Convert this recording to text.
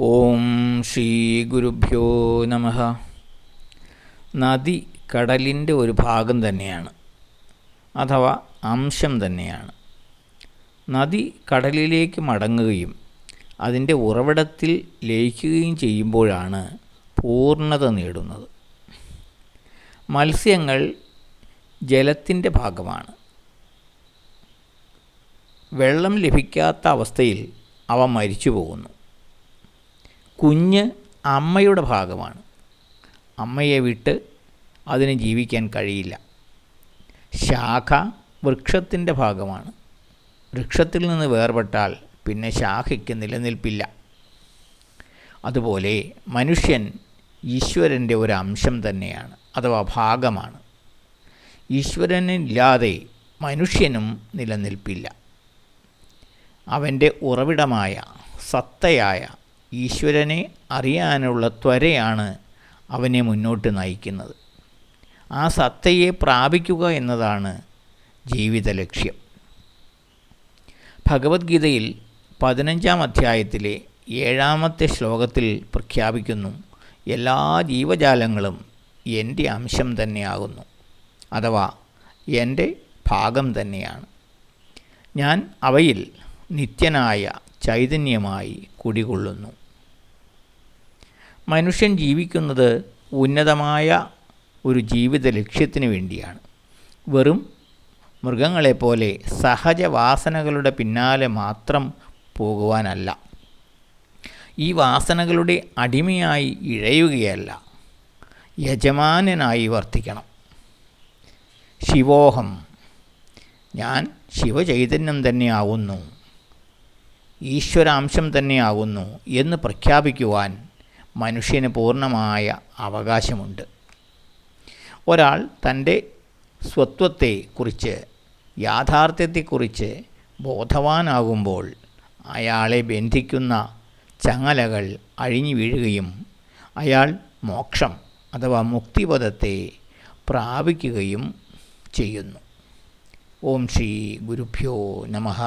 ഓം ശ്രീ ഗുരുഭ്യോ നമ. നദി കടലിന്റെ ഒരു ഭാഗം തന്നെയാണ് അഥവാ അംശം തന്നെയാണ്. നദി കടലിലേക്ക് മടങ്ങുകയും അതിന്റെ ഉറവിടത്തിൽ ലയിക്കുകയും ചെയ്യുമ്പോഴാണ് പൂർണത നേടുന്നത്. മത്സ്യങ്ങൾ ജലത്തിന്റെ ഭാഗമാണ്. വെള്ളം ലഭിക്കാത്ത അവസ്ഥയിൽ അവ മരിച്ചു പോകുന്നു. കുഞ്ഞ് അമ്മയുടെ ഭാഗമാണ്. അമ്മയെ വിട്ട് അതിന് ജീവിക്കാൻ കഴിയില്ല. ശാഖ വൃക്ഷത്തിന്റെ ഭാഗമാണ്. വൃക്ഷത്തിൽ നിന്ന് വേർപെട്ടാൽ പിന്നെ ശാഖയ്ക്ക് നിലനിൽപ്പില്ല. അതുപോലെ മനുഷ്യൻ ഈശ്വരന്റെ ഒരു അംശം തന്നെയാണ് അഥവാ ഭാഗമാണ്. ഈശ്വരനില്ലാതെ മനുഷ്യനും നിലനിൽപ്പില്ല. അവന്റെ ഉറവിടമായ സത്തയായ ഈശ്വരനെ അറിയാനുള്ള ത്വരയാണ് അവനെ മുന്നോട്ട് നയിക്കുന്നത്. ആ സത്തയെ പ്രാപിക്കുക എന്നതാണ് ജീവിത ലക്ഷ്യം. ഭഗവത്ഗീതയിൽ പതിനഞ്ചാം അധ്യായത്തിലെ ഏഴാമത്തെ ശ്ലോകത്തിൽ പ്രഖ്യാപിക്കുന്നു എല്ലാ ജീവജാലങ്ങളും എന്റെ അംശം തന്നെയാകുന്നു അഥവാ എന്റെ ഭാഗം തന്നെയാണ്. ഞാൻ അവയിൽ നിത്യനായ ചൈതന്യമായി കുടികൊള്ളുന്നു. മനുഷ്യൻ ജീവിക്കുന്നത് ഉന്നതമായ ഒരു ജീവിത ലക്ഷ്യത്തിന് വേണ്ടിയാണ്. വെറും മൃഗങ്ങളെപ്പോലെ സഹജവാസനകളുടെ പിന്നാലെ മാത്രം പോകുവാനല്ല. ഈ വാസനകളുടെ അടിമയായി ഇഴയുകയല്ല. യജമാനനായി വർത്തിക്കണം. ശിവോഹം. ഞാൻ ശിവചൈതന്യം തന്നെയാവുന്നു. ഈശ്വരാംശം തന്നെയാകുന്നു എന്ന് പ്രഖ്യാപിക്കുവാൻ മനുഷ്യന് പൂർണമായ അവകാശമുണ്ട്. ഒരാൾ തന്റെ സ്വത്വത്തെക്കുറിച്ച് യാഥാർത്ഥ്യത്തെക്കുറിച്ച് ബോധവാനാകുമ്പോൾ അയാളെ ബന്ധിക്കുന്ന ചങ്ങലകൾ അഴിഞ്ഞു വീഴുകയും അയാൾ മോക്ഷം അഥവാ മുക്തിപദത്തെ പ്രാപിക്കുകയും ചെയ്യുന്നു. ഓം ശ്രീ ഗുരുഭ്യോ നമഃ.